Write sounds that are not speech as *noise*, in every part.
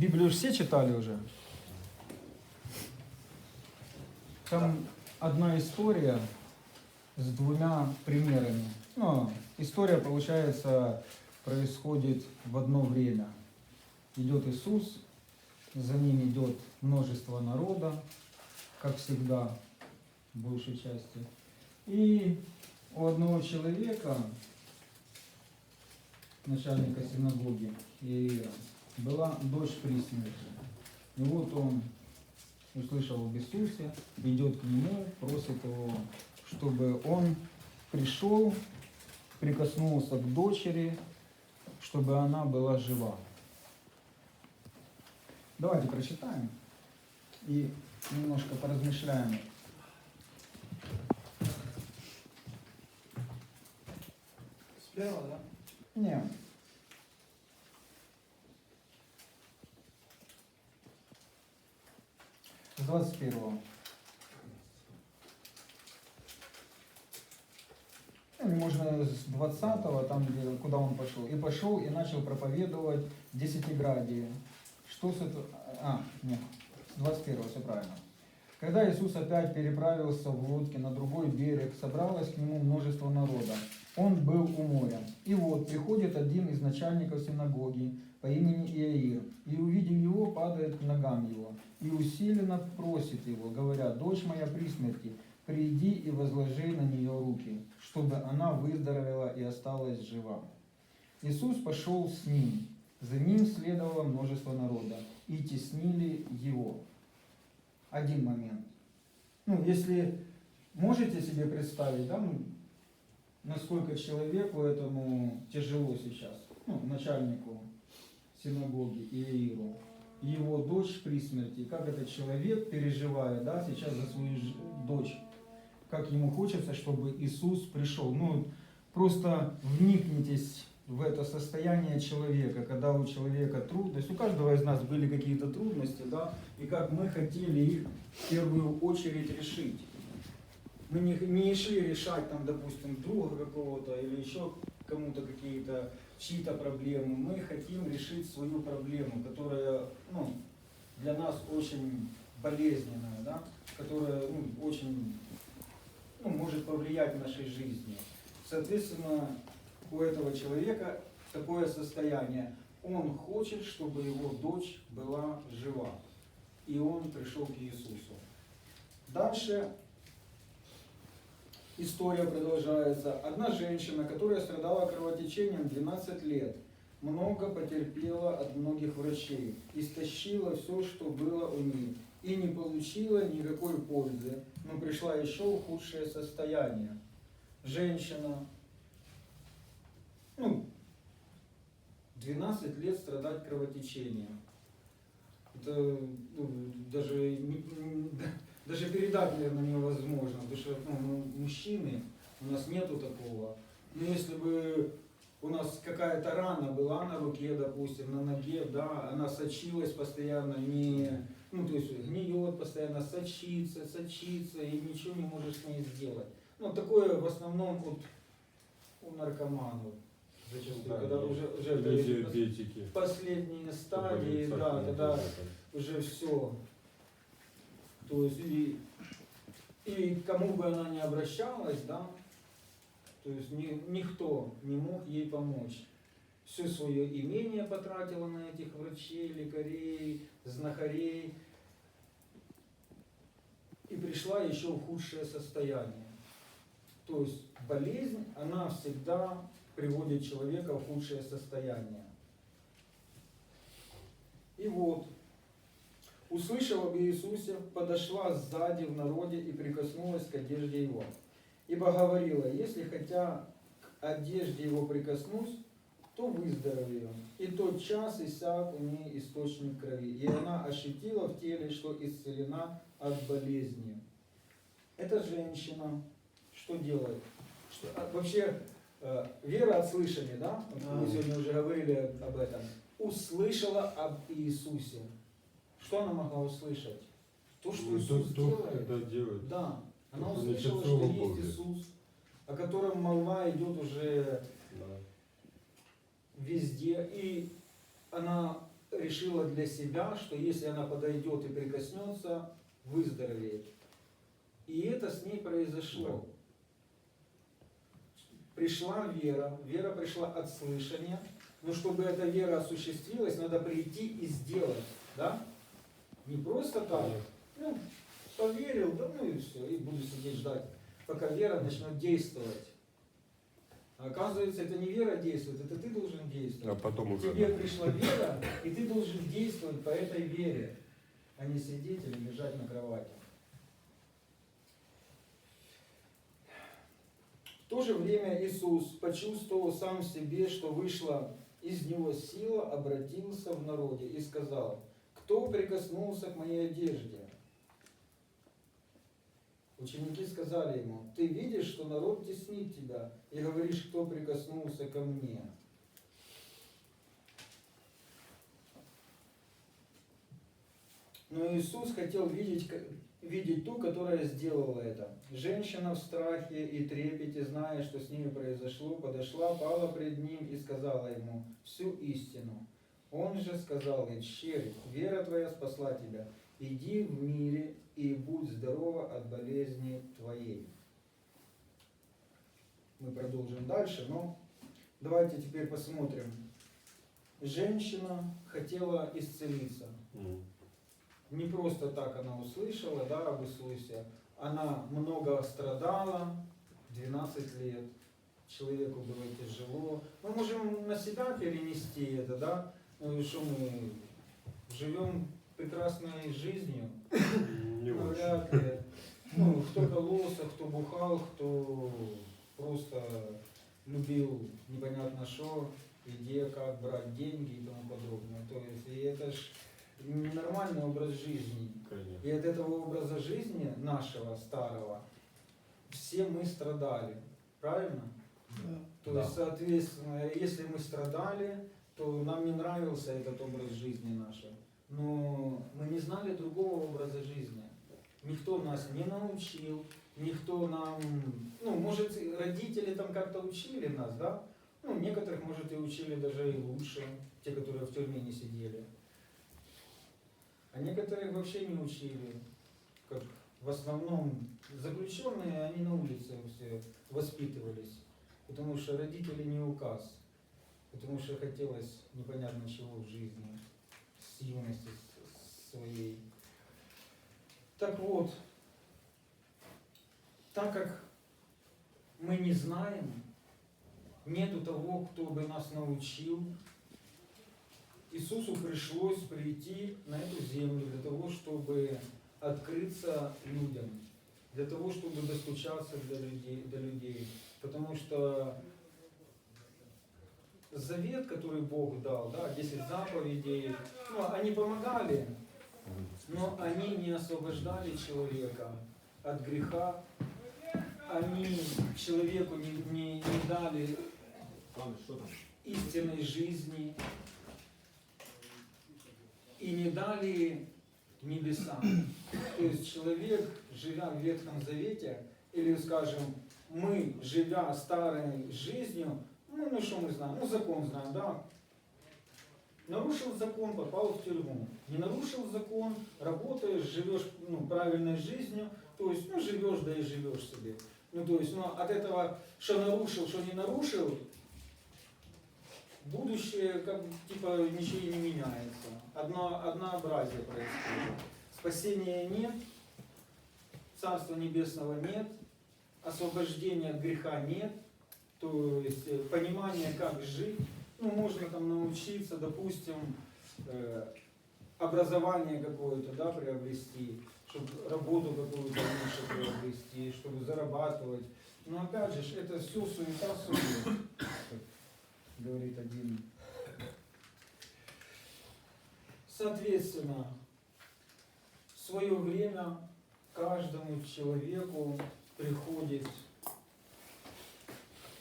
Библию все читали уже? Там одна история с двумя примерами. Ну, история, получается, происходит в одно время. Идет Иисус, за ним идет множество народа, как всегда, в большей части. И у одного человека, начальника синагоги Иаира, была дочь при смерти. И вот он услышал об Иисусе, идет к нему, просит его, чтобы он пришел, прикоснулся к дочери, чтобы она была жива. Давайте прочитаем и немножко поразмышляем. Слева, да? Не. С 21 Ну, Можно с 20 там, где, куда он пошел. И пошел и начал проповедовать десятиградие. Что с этого... А, нет, с 21 все правильно. Когда Иисус опять переправился в лодке на другой берег, собралось к нему множество народа. Он был у моря. И вот приходит один из начальников синагоги по имени Иаир, и, увидев его, падает к ногам его, и усиленно просит его, говоря, «Дочь моя при смерти, приди и возложи на нее руки, чтобы она выздоровела и осталась жива». Иисус пошел с ним, за ним следовало множество народа, и теснили его. Один момент. Ну, если можете себе представить, да, ну, насколько человеку этому тяжело сейчас, ну, начальнику синагоги Иаиру, его дочь при смерти, как этот человек переживает, да, сейчас за свою дочь, как ему хочется, чтобы Иисус пришел. Ну, просто вникнитесь в это состояние человека, когда у человека трудность, у каждого из нас были какие-то трудности, да, и как мы хотели их в первую очередь решить. Мы не, не шли решать там, допустим, друга какого-то или еще кому-то какие-то чьи-то проблемы. Мы хотим решить свою проблему, которая ну, для нас очень болезненная, да? которая ну, очень ну, может повлиять в нашей жизни. Соответственно, у этого человека такое состояние. Он хочет, чтобы его дочь была жива. И он пришел к Иисусу. Дальше история продолжается. Одна женщина, которая страдала кровотечением 12 лет, много потерпела от многих врачей, истощила все, что было у нее, и не получила никакой пользы, но пришла еще худшее состояние. Женщина, ну, 12 лет страдать кровотечением. Это ну, даже, даже передать, наверное, невозможно, потому что ну, мы мужчины, у нас нету такого. Но если бы у нас какая-то рана была на руке, допустим, на ноге, да, она сочилась постоянно, не, ну, то есть гниет постоянно, сочится, сочится, и ничего не можешь с ней сделать. Ну, такое в основном вот у наркоманов зачастую, Да, когда уже, уже диабетики. последние стадии, да, ну, когда да, уже все. То есть и, и кому бы она ни обращалась, да, то есть ни, никто не мог ей помочь. Все свое имение потратила на этих врачей, лекарей, знахарей. И пришла еще в худшее состояние. То есть болезнь, она всегда приводит человека в худшее состояние. И вот, услышав об Иисусе, подошла сзади в народе и прикоснулась к одежде его. Ибо говорила, если хотя к одежде его прикоснусь, то выздоровею. И тот час иссяк у ней источник крови. И она ощутила в теле, что исцелена от болезни. Эта женщина что делает? Что, а, вообще, э, вера от слышания, да? Мы Да. сегодня уже говорили об этом. Услышала об Иисусе. Что она могла услышать? То, что Ну, Иисус то- делает. это делает. Да, она Это услышала, что Слово есть. Иисус, о котором молва идет уже Да. везде. И она решила для себя, что если она подойдет и прикоснется, выздоровеет. И это с ней произошло. Пришла вера, вера пришла от слышания, но чтобы эта вера осуществилась, надо прийти и сделать, да? Не просто так, ну, поверил, да ну и все, и буду сидеть ждать, пока вера начнет действовать. А оказывается, это не вера действует, это ты должен А действовать. потом уже. Тебе пришла вера, и ты должен действовать по этой вере, а не сидеть или лежать на кровати. В то же время Иисус почувствовал сам в себе, что вышла из него сила, обратился в народе и сказал, кто прикоснулся к моей одежде? Ученики сказали ему, ты видишь, что народ теснит тебя, и говоришь, кто прикоснулся ко мне. Но Иисус хотел видеть, видеть ту, которая сделала это. Женщина в страхе и трепете, зная, что с ними произошло, подошла, пала пред ним и сказала ему всю истину. Он же сказал «Щерь, вера твоя спасла тебя. Иди в мире и будь здорова от болезни твоей». Мы продолжим дальше, но давайте теперь посмотрим. Женщина хотела исцелиться. Не просто так она услышала, да, об Иисусе. Она много страдала, 12 лет. Человеку было тяжело. Мы можем на себя перенести это, да? Ну, что мы живем прекрасной жизнью. Не вряд ли. Ну, кто кололся, кто бухал, кто просто любил непонятно что, где, как брать деньги и тому подобное. То есть, и это ж ненормальный образ жизни. Конечно. И от этого образа жизни нашего старого все мы страдали. Правильно? Да. То Да. есть, соответственно, если мы страдали, то нам не нравился этот образ жизни наш. Но мы не знали другого образа жизни. Никто нас не научил, никто нам, ну, может, родители там как-то учили нас, да? Ну, некоторых, может, и учили даже и лучше, те, которые в тюрьме не сидели. А некоторых вообще не учили. Как в основном заключенные, они на улице все воспитывались. Потому что родители не указ. Потому что хотелось непонятно чего в жизни. С юности своей. Так вот, так как мы не знаем, нету того, кто бы нас научил, Иисусу пришлось прийти на эту землю для того, чтобы открыться людям, для того, чтобы достучаться до людей, до людей. Потому что завет, который Бог дал, да, 10 заповедей, ну, они помогали, но они не освобождали человека от греха, они человеку не, не, не дали истинной жизни и не дали небесам. То есть человек, живя в Ветхом Завете, или, скажем, мы, живя старой жизнью, ну, ну что мы знаем, ну закон знаем, да, нарушил закон, попал в тюрьму. Не нарушил закон, работаешь, живешь ну, правильной жизнью, то есть, ну, живешь, да и живешь себе. Ну, то есть, ну, от этого, что нарушил, что не нарушил, будущее, как типа, ничего не меняется. Одно, однообразие происходит. Спасения нет, Царства Небесного нет, освобождения от греха нет, то есть э, понимание, как жить. Ну, можно там научиться, допустим, э, образование какое-то, да, приобрести, чтобы работу какую-то лучше приобрести, чтобы зарабатывать. Но опять же, это все суета сует, как говорит один. Соответственно, в свое время каждому человеку приходит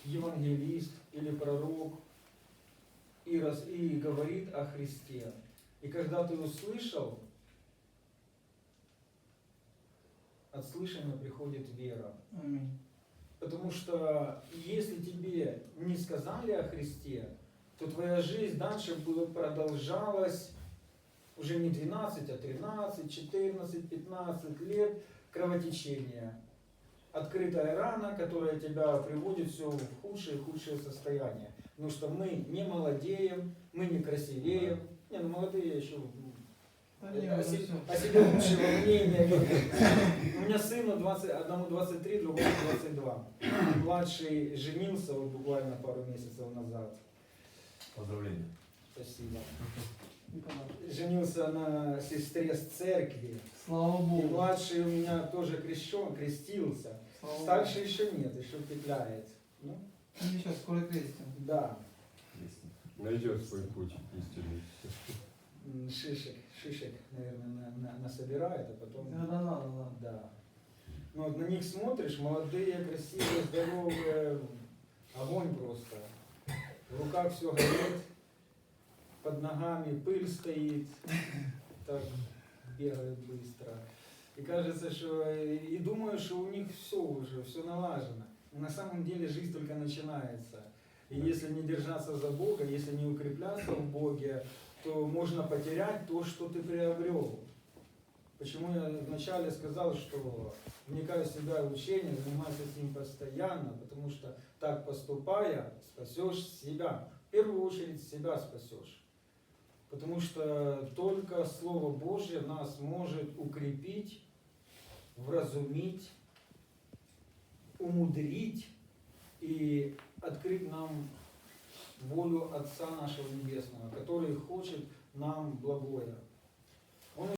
евангелист или пророк и, раз, и говорит о Христе. И когда ты услышал, от слышания приходит вера. Аминь. Потому что если тебе не сказали о Христе, то твоя жизнь дальше продолжалась уже не 12, а 13, 14, 15 лет кровотечения. Открытая рана, которая тебя приводит все в худшее и худшее состояние. Потому что мы не молодеем, мы не красивеем. Не, ну молодые еще Да не, о, се- всё. о себе лучшего мнения. У меня сыну 20, одному 23, другому 22. Младший женился вот буквально пару месяцев назад. Поздравления. Спасибо. Женился на сестре с церкви. Слава И Богу. младший у меня тоже крещен, крестился. Слава Богу. Старший еще нет, еще петляет. Ну, Ну, сейчас скоро крестим. да. Найдет свой путь истинный. Шишек, шишек, наверное, на- на- насобирает, а потом... Когда надо, да. Да. Ну вот на них смотришь, молодые, красивые, здоровые, огонь просто. В руках все горит, под ногами пыль стоит, *laughs* так бегают быстро. И кажется, что и думаю, что у них все уже, все налажено. Но на самом деле жизнь только начинается. И если не держаться за Бога, если не укрепляться в Боге, то можно потерять то, что ты приобрел. Почему я вначале сказал, что вникаю в себя в учение, занимайся с ним постоянно, потому что так поступая, спасешь себя. В первую очередь себя спасешь. Потому что только Слово Божье нас может укрепить, вразумить, умудрить и открыть нам волю Отца нашего Небесного, который хочет нам благое.